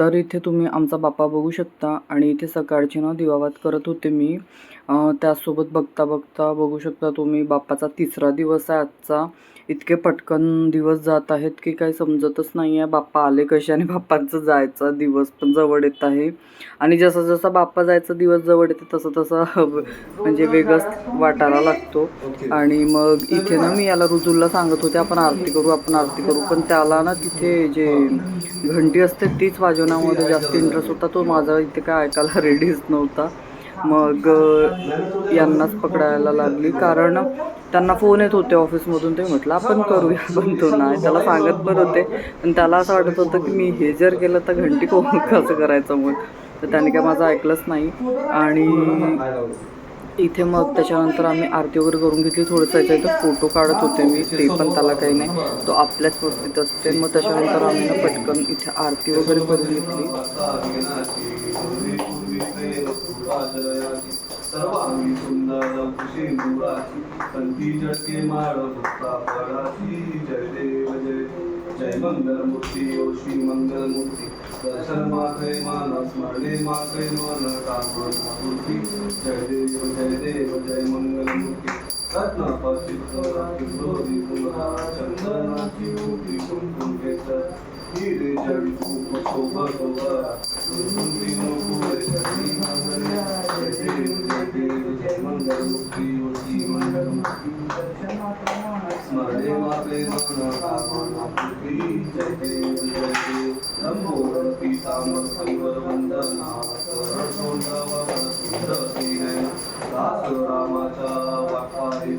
तर इथे तुम्ही आमचा बाप्पा बघू शकता आणि इथे सकाळची ना दिवावात करत होते मी. त्यासोबत बघता बघता बघू शकता तुम्ही बाप्पाचा तिसरा दिवस आहे आजचा. इतके पटकन दिवस जात आहेत की काही समजतच नाही आहे बाप्पा आले कसे आणि बाप्पांचं जायचा दिवस पण जवळ येत आहे. आणि जसा जसा बाप्पा जायचा दिवस जवळ येते तसं तसा म्हणजे वेगळंच वाटायला लागतो. आणि मग इथे ना मी याला रुजूलला सांगत होते आपण आरती करू आपण आरती करू. पण त्याला ना तिथे जे घंटी असते तीच वाजवण्यामध्ये जास्त इंटरेस्ट होता. तो माझा इथे काय ऐकायला रेडीच नव्हता. मग यांनाच पकडायला लागली. कारण त्यांना फोन येत होते ऑफिसमधून ते म्हटलं आपण करूया. पण तो नाही. त्याला सांगत पण होते. पण त्याला असं वाटत होतं की मी हे जर केलं तर घंटी कोण कसं करायचं मग तर त्याने काय माझं ऐकलंच नाही. आणि इथे मग त्याच्यानंतर आम्ही आरती वगैरे करून घेतली. थोडंसं याच्या इथं फोटो काढत होते मी. ते पण त्याला काही नाही. तो आपल्याच वस्तीत असते. मग त्याच्यानंतर आम्ही ना पटकन इथे आरती वगैरे करून घेतली. सर्वांगी सुंदर खुशी मुराची कंठी जटके माळ भक्ता जय देव. जय जय मंगल मूर्ती ओ श्री मंगल मूर्ती दर्शन मात्रे मान स्मरणे मात्रे मन कामना मूर्ती जय देव जय देव जय मंगल मूर्ती रत्न पचित्रोरी पुरा चंदनाची मूर्ती कुंकुम केसर। हिरे जडी खूप शोभा शोभा नको जय देव जय देव जय रामाच्या वाटपारी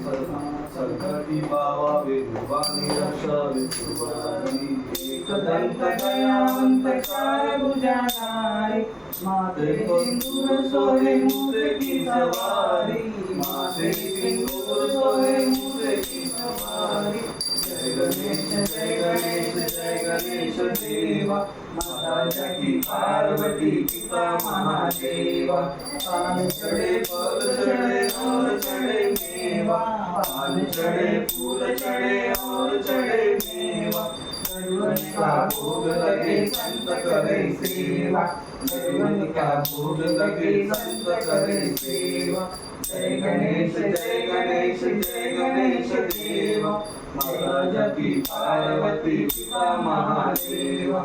संकटी पावावे निर्वाणी रक्षावे सुवारी एकदंत दयावंत काय माते सिंदूर सोहे मुरे की सवारी माते सिंदूर सोहे मुरे की सवारी जय गणेश जय गणेश गणेश देवा माता जगी पार्वती पिता महादेवा पान चढ़े चढ़े और चढ़े मेवा पान चढ़े फूल चढ़े और चढ़े मेवा. का भोग लगे संत करे सेवा का भोग लगे संत करे सेवा. जय गणेश जय गणेश जय गणेश देवा माता जगी पार्वती पिता महादेवा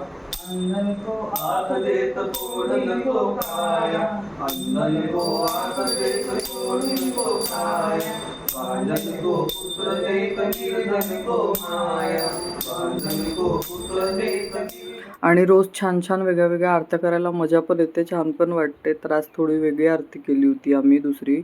अंधन को आत देत पोड़न को काया अंधन को आत देत पोड़न को काया बांधन को पुत्र देत निर्धन को माया बांधन को पुत्र देत आणि रोज छान छान वेगळ्या वेगळ्या आरत्या करायला मजा पण येते छान पण वाटते. तर आज थोडी वेगळी आरती केली होती आम्ही दुसरी.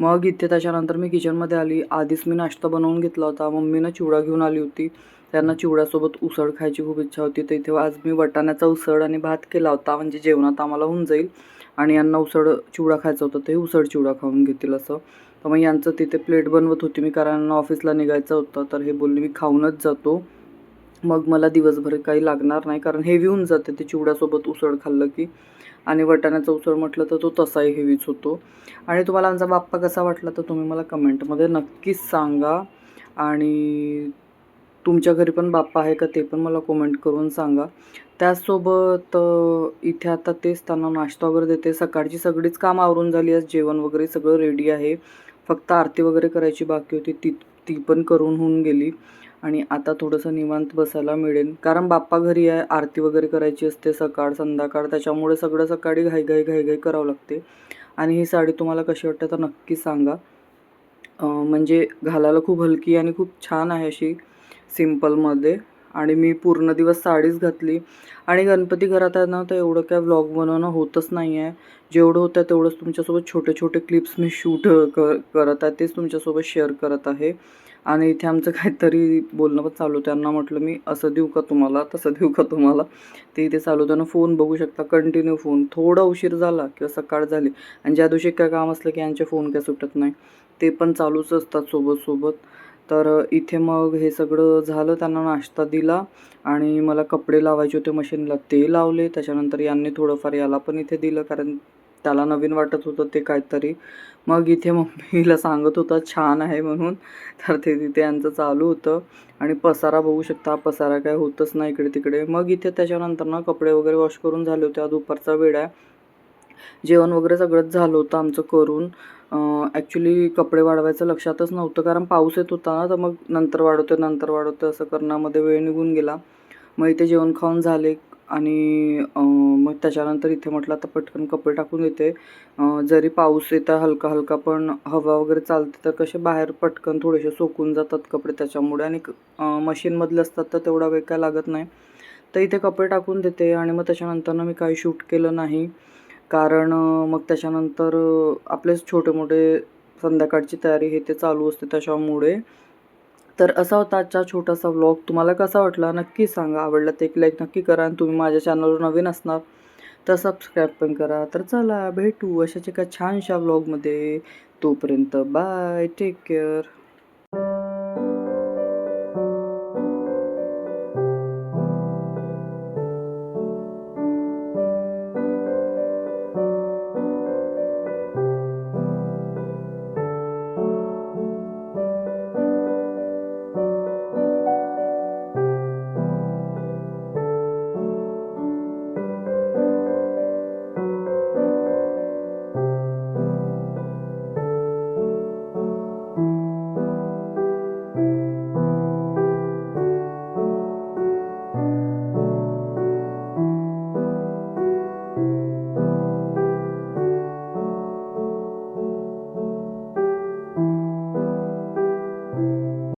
मग इथे त्याच्यानंतर मी किचनमध्ये आली. आधीच मी नाश्ता बनवून घेतला होता. मम्मीनं चिवडा घेऊन आली होती. त्यांना चिवड्यासोबत उसळ खायची खूप इच्छा होती. तर इथे आज मी वटाण्याचा उसळ आणि भात केला होता. म्हणजे जेवणात आम्हाला होऊन जाईल. आणि यांना उसळ चिवडा खायचा होता. ते उसळ चिवडा खाऊन घेतील असं. तर मग यांचं तिथे प्लेट बनवत होती मी. कारण ऑफिसला निघायचं होतं. तर हे बोलले मी खाऊनच जातो. मग मला दिवसभर काही लागणार नाही कारण हेवी होऊन जाते ते चिवड्यासोबत उसळ खाल्लं की. आणि वटाण्याचा उसळ म्हटलं तर तो तसाही हेवीच होतो. आणि तुम्हाला आमचा बाप्पा कसा वाटला तर तुम्ही मला कमेंटमध्ये नक्कीच सांगा. आणि तुमच्या घरी पण बाप्पा आहे का ते पण मला कमेंट करून सांगा. त्याचसोबत इथे आता तेच त्यांना नाश्ता वगैरे देते. सकाळची सगळीच काम आवरून झाली आज जेवण वगैरे सगळं रेडी आहे. फक्त आरती वगैरे करायची बाकी होती. ती ती पण करून होऊन गेली. आणि आता थोडंसं निवांत बसायला मिळेल. कारण बाप्पा घरी आहे आरती वगैरे करायची असते सकाळ संध्याकाळ त्याच्यामुळे सगळं सकाळी घाई घाई करावं लागते. आणि ही साडी तुम्हाला कशी वाटते तर नक्की सांगा. म्हणजे घालायला खूप हलकी आणि खूप छान आहे अशी सिम्पलमध्ये. आणि मी पूर्ण दिवस साडीच घातली. आणि गणपती घरात आहे ना तर एवढं काय व्लॉग बनवणं होतच नाही आहे जेवढं होतं तेवढंच तुमच्यासोबत छोटे छोटे क्लिप्स मी शूट क करत आहे तेच तुमच्यासोबत शेअर करत आहे. आणि इथे आमचं काहीतरी बोलणं पण चालू त्यांना म्हटलं मी असं देऊ का तुम्हाला? तसं देऊ का तुम्हाला? ते इथे चालू त्यांना फोन बघू शकता कंटिन्यू फोन. थोडा उशीर झाला किंवा सकाळ झाली आणि ज्या दिवशी काय काम असलं की यांचे फोन काय सुटत नाही. ते पण चालूच असतात सोबत सोबत तर इथे मग हे सगळं झालं. त्यांना नाश्ता दिला आणि मला कपडे लावायचे होते मशीनला. ते लावले. त्याच्यानंतर यांनी थोडंफार याला पण इथे दिलं कारण त्याला नवीन वाटत होतं ते काहीतरी. मग इथे मम्मीला सांगत होता छान आहे म्हणून. तर ते तिथे यांचं चालू होतं. आणि पसारा बघू शकता पसारा काय होतच नाही इकडे तिकडे मग इथे त्याच्यानंतर ना कपडे वगैरे वॉश करून झाले होते. हा दुपारचा वेळ आहे. जेवण वगैरे सगळंच झालं होतं आमचं करून. ॲक्च्युली कपडे वाढवायचं लक्षातच नव्हतं. कारण पाऊस येत होता ना तर मग नंतर वाढवते नंतर वाढवते असं करण्यामध्ये वेळ निघून गेला. मग इथे जेवण खाऊन झाले. आणि मग त्याच्यानंतर इथे म्हटलं आता पटकन कपडे टाकून येते जरी पाऊस येता हलका हलका पण हवा वगैरे चालते तर कसे बाहेर पटकन थोडेसे सोकून जातात कपडे त्याच्यामुळे आणि मशीनमधले असतात तर तेवढा वेळ काय लागत नाही. तर इथे कपडे टाकून देते आणि मग त्याच्यानंतर मी काही शूट केलं नाही. कारण मग त्याच्यानंतर आपलेच छोटे मोठे संध्याकाळची तयारी हे ते चालू असते त्याच्यामुळे तर असा होता आजचा छोटासा व्लॉग तुम्हाला कसा वाटला? नक्की सांगा. आवडला तर एक लाईक नक्की करा आणि तुम्ही माझ्या चॅनलवर नवीन असणार तर सबस्क्राईब पण करा. तर चला भेटू अशाच एका छानशा व्लॉगमध्ये तोपर्यंत बाय टेक केअर